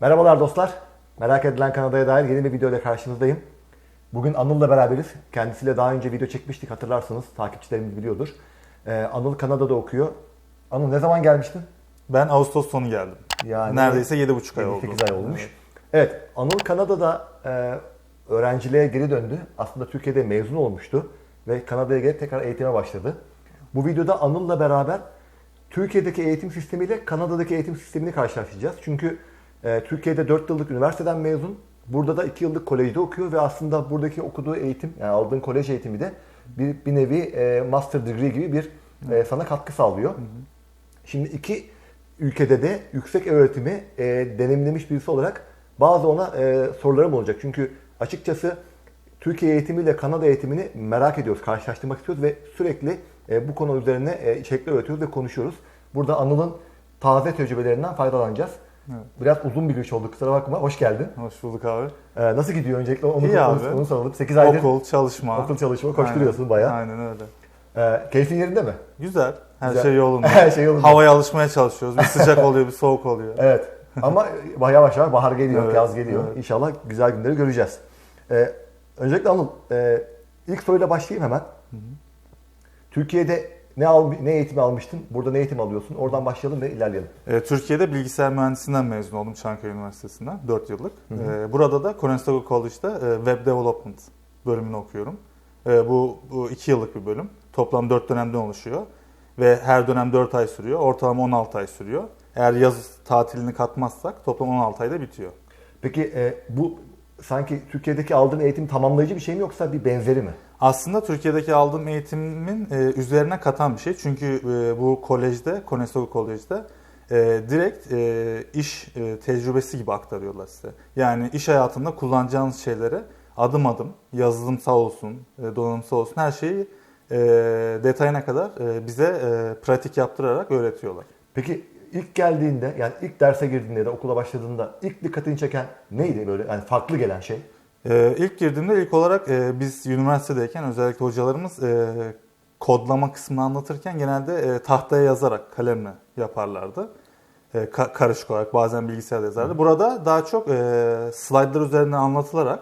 Merhabalar dostlar. Merak edilen Kanada'ya dair yeni bir video ile karşınızdayım. Bugün Anıl'la beraberiz. Kendisiyle daha önce video çekmiştik hatırlarsınız. Takipçilerimiz biliyordur. Ee, Anıl Kanada'da okuyor. Anıl ne zaman gelmiştin? Ben Ağustos sonu geldim. Yani Neredeyse 7,5 ay oldu. 8 ay olmuş. Evet, Anıl Kanada'da e, öğrenciliğe geri döndü. Aslında Türkiye'de mezun olmuştu ve Kanada'ya gelip tekrar eğitime başladı. Bu videoda Anıl'la beraber Türkiye'deki eğitim sistemiyle Kanada'daki eğitim sistemini karşılaştıracağız. Çünkü e, Türkiye'de 4 yıllık üniversiteden mezun, burada da 2 yıllık kolejde okuyor ve aslında buradaki okuduğu eğitim, yani aldığın kolej eğitimi de bir, bir nevi e, master degree gibi bir e, sana katkı sağlıyor. Şimdi iki ülkede de yüksek öğretimi e, deneyimlemiş birisi olarak bazı ona e, sorularım olacak. Çünkü açıkçası Türkiye eğitimiyle Kanada eğitimini merak ediyoruz, karşılaştırmak istiyoruz ve sürekli e, bu konu üzerine e, içerikler üretiyoruz ve konuşuyoruz. Burada Anıl'ın taze tecrübelerinden faydalanacağız. Evet. Biraz uzun bir giriş oldu kusura bakma. Hoş geldin. Hoş bulduk abi. E, nasıl gidiyor öncelikle onu, İyi onu, abi. onu soralım. 8 aydır okul, Okul, çalışma. çalışma koşturuyorsun bayağı. Aynen öyle. E, keyfin yerinde mi? Güzel. Her Güzel. şey yolunda. Her şey yolunda. Havaya alışmaya çalışıyoruz. Bir sıcak oluyor, bir soğuk oluyor. Evet. Ama yavaş yavaş bahar geliyor, Evet, yaz geliyor. evet. İnşallah güzel günleri göreceğiz. Ee, öncelikle Anıl, e, ilk soruyla başlayayım hemen. Türkiye'de ne al, ne eğitim almıştın? Burada ne eğitim alıyorsun? Oradan başlayalım ve ilerleyelim. Ee, Türkiye'de bilgisayar mühendisliğinden mezun oldum Çankaya Üniversitesi'nden 4 yıllık. Ee, burada da Conestoga College'da e, Web Development bölümünü okuyorum. Ee, bu, bu 2 yıllık bir bölüm. Toplam 4 dönemden oluşuyor. Ve her dönem 4 ay sürüyor. Ortalama 16 ay sürüyor. Eğer yaz tatilini katmazsak toplam 16 ayda bitiyor. Peki e, bu sanki Türkiye'deki aldığın eğitim tamamlayıcı bir şey mi yoksa bir benzeri mi? Aslında Türkiye'deki aldığım eğitimin e, üzerine katan bir şey. Çünkü e, bu kolejde, Conestoga College'de e, direkt e, iş e, tecrübesi gibi aktarıyorlar size. Yani iş hayatında kullanacağınız şeyleri adım adım, yazılımsal olsun, e, donanımsal olsun her şeyi e, detayına kadar e, bize e, pratik yaptırarak öğretiyorlar. Peki ilk geldiğinde yani ilk derse girdiğinde ya da okula başladığında ilk dikkatini çeken neydi böyle yani farklı gelen şey? Ee, ilk girdiğimde ilk olarak e, biz üniversitedeyken özellikle hocalarımız e, kodlama kısmını anlatırken genelde e, tahtaya yazarak kalemle yaparlardı. E, ka- karışık olarak bazen bilgisayarda yazardı. Burada daha çok e, slaytlar üzerinden anlatılarak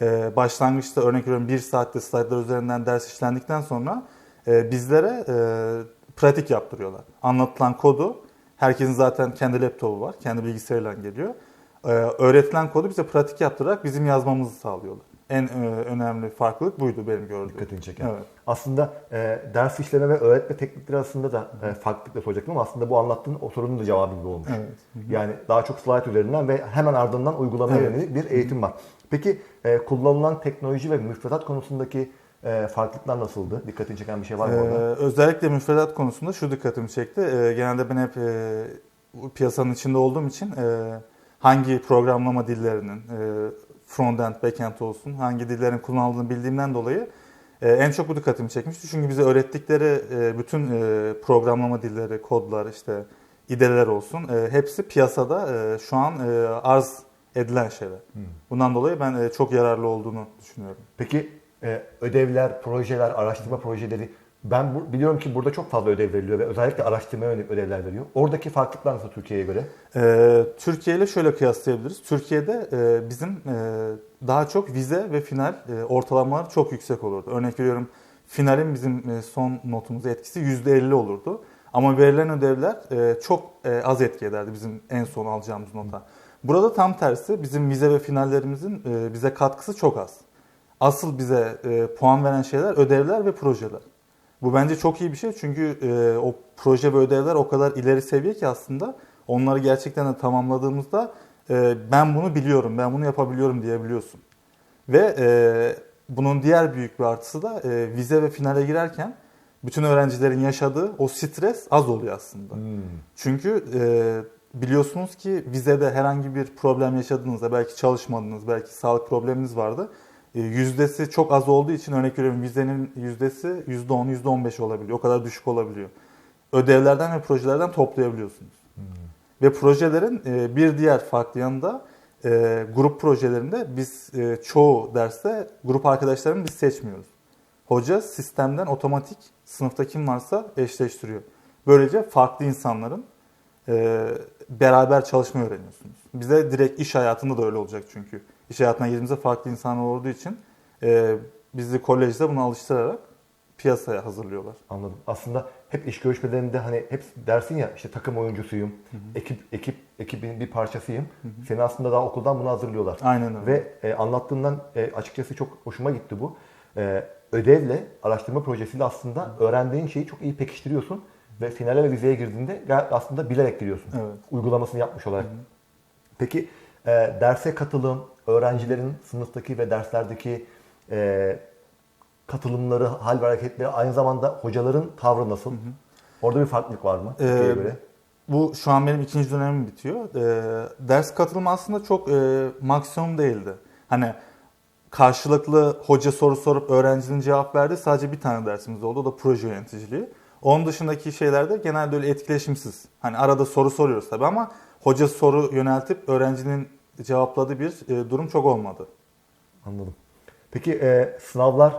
e, başlangıçta örnek veriyorum bir saatte slaytlar üzerinden ders işlendikten sonra e, bizlere e, pratik yaptırıyorlar. Anlatılan kodu herkesin zaten kendi laptopu var, kendi bilgisayarıyla geliyor. Ee, öğretilen kodu bize pratik yaptırarak bizim yazmamızı sağlıyorlar. En e, önemli farklılık buydu benim gördüğüm. Dikkatini çeken. Evet. Aslında e, ders işleme ve öğretme teknikleri arasında da e, farklılıkla soracaktım ama aslında bu anlattığın o sorunun da cevabı gibi olmuş. Evet. Yani daha çok slide üzerinden ve hemen ardından uygulamaya Evet. yönelik bir eğitim var. Peki e, kullanılan teknoloji ve müfredat konusundaki e, farklılıklar nasıldı? Dikkatini çeken bir şey var mı Ee, orada? özellikle müfredat konusunda şu dikkatimi çekti. Ee, genelde ben hep e, piyasanın içinde olduğum için e, hangi programlama dillerinin e, frontend, backend olsun hangi dillerin kullanıldığını bildiğimden dolayı e, en çok bu dikkatimi çekmişti. Çünkü bize öğrettikleri e, bütün programlama dilleri, kodlar, işte ideler olsun hepsi piyasada şu an arz edilen şeyler. Bundan dolayı ben çok yararlı olduğunu düşünüyorum. Peki ödevler, projeler, araştırma projeleri ben bu, biliyorum ki burada çok fazla ödev veriliyor ve özellikle araştırmaya yönelik ödevler veriyor. Oradaki farklılıklar nasıl Türkiye'ye göre? Ee, Türkiye ile şöyle kıyaslayabiliriz. Türkiye'de e, bizim e, daha çok vize ve final e, ortalamalar çok yüksek olurdu. Örnek veriyorum finalin bizim e, son notumuza etkisi %50 olurdu. Ama verilen ödevler e, çok e, az etki ederdi bizim en son alacağımız nota. Burada tam tersi bizim vize ve finallerimizin e, bize katkısı çok az. Asıl bize e, puan veren şeyler ödevler ve projeler. Bu bence çok iyi bir şey çünkü e, o proje ve ödevler o kadar ileri seviye ki aslında onları gerçekten de tamamladığımızda e, ben bunu biliyorum, ben bunu yapabiliyorum diyebiliyorsun. Ve e, bunun diğer büyük bir artısı da e, vize ve finale girerken bütün öğrencilerin yaşadığı o stres az oluyor aslında. Çünkü e, biliyorsunuz ki vizede herhangi bir problem yaşadığınızda belki çalışmadınız, belki sağlık probleminiz vardı. E, yüzdesi çok az olduğu için örnek veriyorum vizenin yüzdesi %10, %15 olabiliyor. O kadar düşük olabiliyor. Ödevlerden ve projelerden toplayabiliyorsunuz. Ve projelerin e, bir diğer farklı yanında e, grup projelerinde biz e, çoğu derste grup arkadaşlarımı biz seçmiyoruz. Hoca sistemden otomatik sınıfta kim varsa eşleştiriyor. Böylece farklı insanların e, beraber çalışmayı öğreniyorsunuz. bize direkt iş hayatında da öyle olacak çünkü. İş hayatına girdiğimizde farklı insanlar olduğu için e, bizi kolejde bunu alıştırarak piyasaya hazırlıyorlar. Anladım. Aslında hep iş görüşmelerinde hani hep dersin ya işte takım oyuncusuyum, ekip ekip ekibin bir parçasıyım. Seni aslında daha okuldan bunu hazırlıyorlar. Aynen öyle. Ve e, anlattığından e, açıkçası çok hoşuma gitti bu. E, ödevle, araştırma projesiyle aslında öğrendiğin şeyi çok iyi pekiştiriyorsun ve finale ve vizeye girdiğinde aslında bilerek giriyorsun. Evet. Uygulamasını yapmış olarak. Peki e, derse katılım, öğrencilerin sınıftaki ve derslerdeki e, katılımları, hal ve hareketleri aynı zamanda hocaların tavrı nasıl? Orada bir farklılık var mı? Ee, göre? Bu şu an benim ikinci dönemim bitiyor. Ee, ders katılımı aslında çok e, maksimum değildi. Hani karşılıklı hoca soru sorup öğrencinin cevap verdi. Sadece bir tane dersimiz oldu. O da proje yöneticiliği. Onun dışındaki şeylerde genelde öyle etkileşimsiz. Hani arada soru soruyoruz tabii ama hoca soru yöneltip öğrencinin cevapladığı bir e, durum çok olmadı. Anladım. Peki e, sınavlar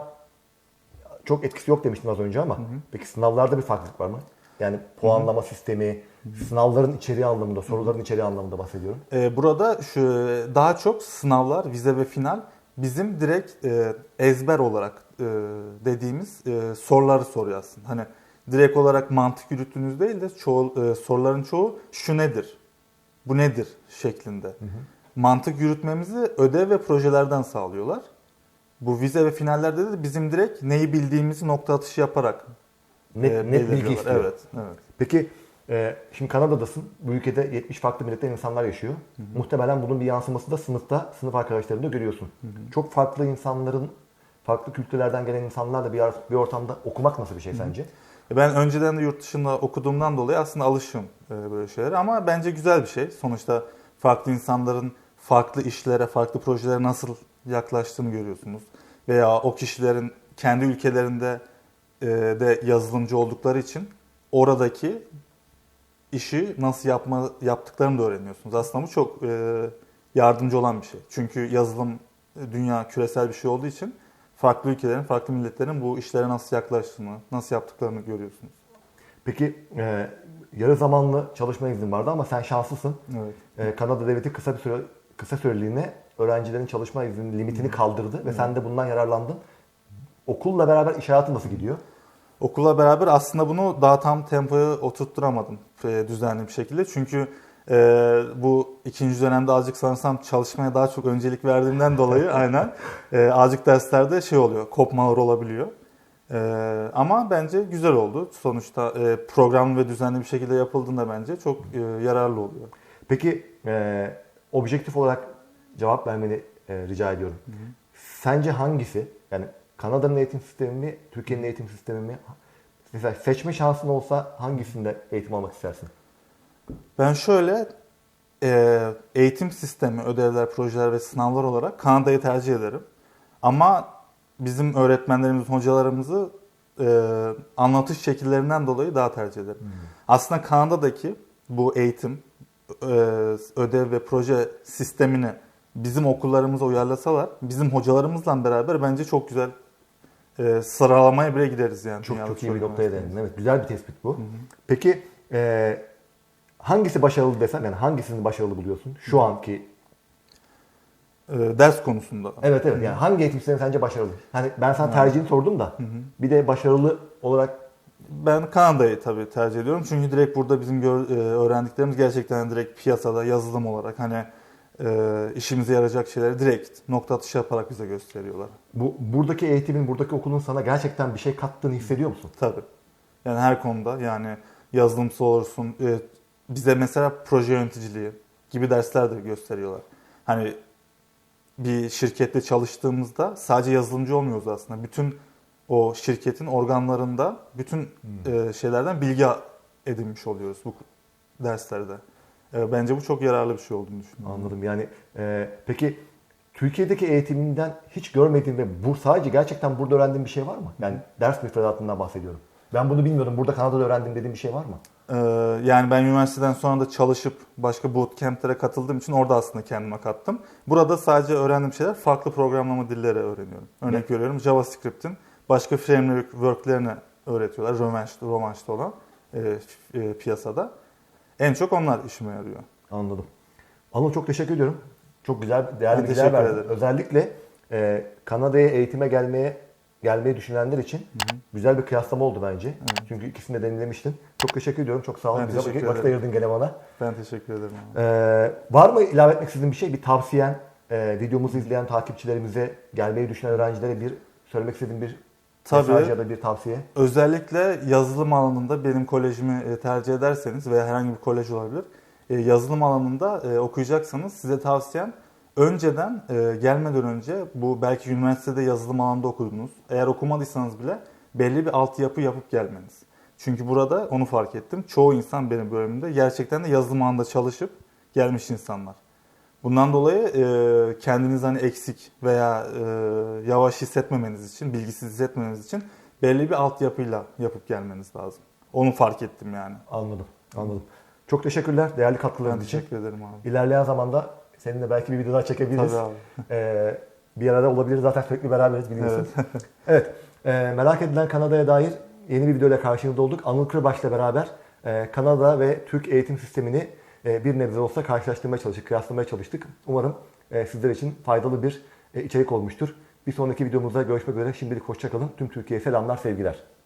çok etkisi yok demiştim az önce ama peki sınavlarda bir farklılık var mı? Yani puanlama sistemi, sınavların içeriği anlamında, soruların içeriği anlamında bahsediyorum. Ee, burada şu daha çok sınavlar, vize ve final bizim direkt e, ezber olarak e, dediğimiz e, soruları soruyor aslında. Hani direkt olarak mantık yürüttüğünüz değil de çoğu, e, soruların çoğu şu nedir, bu nedir şeklinde. Mantık yürütmemizi ödev ve projelerden sağlıyorlar. Bu vize ve finallerde de bizim direkt neyi bildiğimizi nokta atışı yaparak Net, e, net bilgi istiyor. Evet, evet. Peki e, şimdi Kanada'dasın. Bu ülkede 70 farklı milletten insanlar yaşıyor. Muhtemelen bunun bir yansıması da sınıfta, sınıf arkadaşlarında görüyorsun. Çok farklı insanların, farklı kültürlerden gelen insanlarla bir, bir ortamda okumak nasıl bir şey sence? E, Ben önceden de yurt dışında okuduğumdan dolayı aslında alışım e, böyle şeylere ama bence güzel bir şey. Sonuçta farklı insanların farklı işlere, farklı projelere nasıl yaklaştığını görüyorsunuz. Veya o kişilerin kendi ülkelerinde e, de yazılımcı oldukları için oradaki işi nasıl yapma yaptıklarını da öğreniyorsunuz. Aslında bu çok e, yardımcı olan bir şey. Çünkü yazılım e, dünya küresel bir şey olduğu için farklı ülkelerin, farklı milletlerin bu işlere nasıl yaklaştığını, nasıl yaptıklarını görüyorsunuz. Peki e, yarı zamanlı çalışma iznin vardı ama sen şanslısın. Evet. E, Kanada devleti kısa bir süre kısa süreliğine öğrencilerin çalışma izni limitini kaldırdı ve sen de bundan yararlandın. Okulla beraber iş hayatı nasıl gidiyor? Okulla beraber aslında bunu daha tam tempoya oturtturamadım e, düzenli bir şekilde. Çünkü e, bu ikinci dönemde azıcık sanırsam çalışmaya daha çok öncelik verdiğimden dolayı aynen e, azıcık derslerde şey oluyor, kopmalar olabiliyor. E, ama bence güzel oldu. Sonuçta e, programlı ve düzenli bir şekilde yapıldığında bence çok e, yararlı oluyor. Peki e, objektif olarak cevap vermeni e, rica ediyorum. Sence hangisi? Yani Kanada'nın eğitim sistemi mi, Türkiye'nin eğitim sistemi mi? Mesela seçme şansın olsa hangisinde eğitim almak istersin? Ben şöyle e, eğitim sistemi, ödevler, projeler ve sınavlar olarak Kanada'yı tercih ederim. Ama bizim öğretmenlerimiz, hocalarımızı e, anlatış şekillerinden dolayı daha tercih ederim. Aslında Kanada'daki bu eğitim, ödev ve proje sistemini bizim okullarımıza uyarlasalar, bizim hocalarımızla beraber bence çok güzel e, sıralamaya bile gideriz yani. Çok çok iyi bir noktaya değindin. Evet, güzel bir tespit bu. Peki e, hangisi başarılı desem, yani hangisini başarılı buluyorsun? Şu anki E, ders konusunda. Evet evet yani hangi eğitim sistemi sence başarılı? Hani ben sana tercihini sordum da bir de başarılı olarak Ben Kanada'yı tabii tercih ediyorum. Çünkü direkt burada bizim gör- e, öğrendiklerimiz gerçekten direkt piyasada yazılım olarak hani e, işimize yarayacak şeyleri direkt nokta atışı yaparak bize gösteriyorlar. bu buradaki eğitimin, buradaki okulun sana gerçekten bir şey kattığını hissediyor musun? Tabii. Yani her konuda yani yazılımsal olursun. e, bize mesela proje yöneticiliği gibi dersler de gösteriyorlar. Hani bir şirkette çalıştığımızda sadece yazılımcı olmuyoruz aslında. Bütün o şirketin organlarında bütün e, şeylerden bilgi edinmiş oluyoruz bu derslerde. E, bence bu çok yararlı bir şey olduğunu düşünüyorum. Anladım. Yani e, peki Türkiye'deki eğitiminden hiç görmediğin ve bu sadece gerçekten burada öğrendiğin bir şey var mı? Yani ders müfredatından bahsediyorum. Ben bunu bilmiyordum. Burada Kanada'da öğrendim dediğin bir şey var mı? Ee, yani ben üniversiteden sonra da çalışıp başka bootcamp'lere katıldığım için orada aslında kendime kattım. Burada sadece öğrendiğim şeyler farklı programlama dilleri öğreniyorum. Örnek veriyorum JavaScript'in başka framework'lerini öğretiyorlar. Rövanş'ta, Rövanş'ta olan e, e, piyasada. En çok onlar işime yarıyor. Anladım. Anıl çok teşekkür ediyorum. Çok güzel, değerli bilgiler verdin. ederim. Özellikle e, Kanada'ya eğitime gelmeye gelmeyi düşünenler için güzel bir kıyaslama oldu bence. Çünkü ikisini de deneyimlemiştin. Çok teşekkür ediyorum. Çok sağ ol. Ben teşekkür vakit ederim. ayırdın gene bana. Ben teşekkür ederim. Ee, var mı ilave etmek istediğin bir şey? Bir tavsiyen, e, videomuzu izleyen takipçilerimize, gelmeyi düşünen öğrencilere bir söylemek istediğin bir Tabii. mesaj ya da bir tavsiye? Özellikle yazılım alanında benim kolejimi e, tercih ederseniz veya herhangi bir kolej olabilir. e, Yazılım alanında e, okuyacaksanız size tavsiyem önceden gelmeden önce bu belki üniversitede yazılım alanında okudunuz. Eğer okumadıysanız bile belli bir altyapı yapıp gelmeniz. Çünkü burada onu fark ettim. Çoğu insan benim bölümümde gerçekten de yazılım alanında çalışıp gelmiş insanlar. Bundan dolayı e, kendinizi hani eksik veya e, yavaş hissetmemeniz için, bilgisiz hissetmemeniz için belli bir altyapıyla yapıp gelmeniz lazım. Onu fark ettim yani. Anladım, anladım. Çok teşekkürler değerli katkılarınız için. teşekkür ederim abi. İlerleyen zamanda seninle belki bir video daha çekebiliriz. Tabii abi. Ee, bir arada olabiliriz zaten sürekli beraberiz biliyorsun. Evet. e, merak edilen Kanada'ya dair yeni bir videoyla karşınızda olduk. Anıl Kırbaş'la beraber e, Kanada ve Türk eğitim sistemini bir nebze olsa karşılaştırmaya çalıştık, kıyaslamaya çalıştık. Umarım e, sizler için faydalı bir e, içerik olmuştur. Bir sonraki videomuzda görüşmek üzere. Şimdilik hoşçakalın. Tüm Türkiye'ye selamlar, sevgiler.